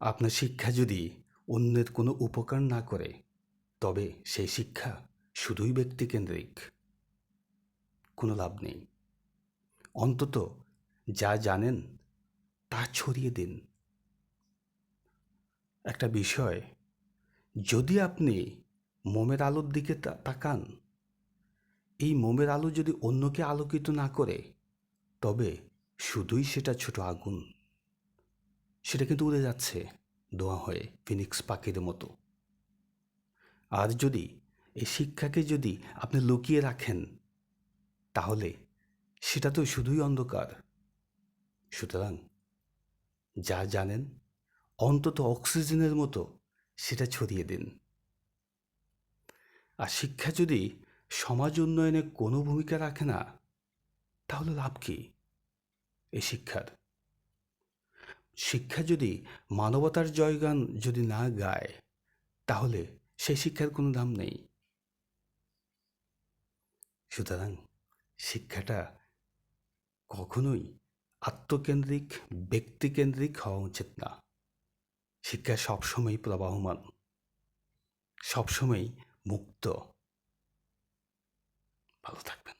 আপনার শিক্ষা যদি অন্যের কোনো উপকার না করে, তবে সেই শিক্ষা শুধুই ব্যক্তিকেন্দ্রিক। কোনো লাভ নেই। অন্তত যা জানেন, তা ছড়িয়ে দিন। একটা বিষয়, যদি আপনি মোমের আলোর দিকে তাকান, এই মোমের আলো যদি অন্যকে আলোকিত না করে, তবে শুধুই সেটা ছোট আগুন। সেটা কিন্তু উড়ে যাচ্ছে দোয়া হয়ে ফিনিক্স পাখির মতো। আর যদি এই শিক্ষাকে যদি আপনি লুকিয়ে রাখেন, তাহলে সেটা তো শুধুই অন্ধকার। সুতরাং যা জানেন, অন্তত অক্সিজেনের মতো সেটা ছড়িয়ে দিন। আর শিক্ষা যদি সমাজ উন্নয়নে কোনো ভূমিকা রাখে না, তাহলে লাভ কী? এই শিক্ষার শিক্ষা যদি মানবতার জয়গান যদি না গায়, তাহলে সেই শিক্ষার কোনো দাম নেই। সুতরাং শিক্ষাটা কখনোই আত্মকেন্দ্রিক, ব্যক্তিকেন্দ্রিক হওয়া উচিত না। শিক্ষা সবসময় প্রবাহমান সবসময় মুক্ত। ভালো থাকবেন।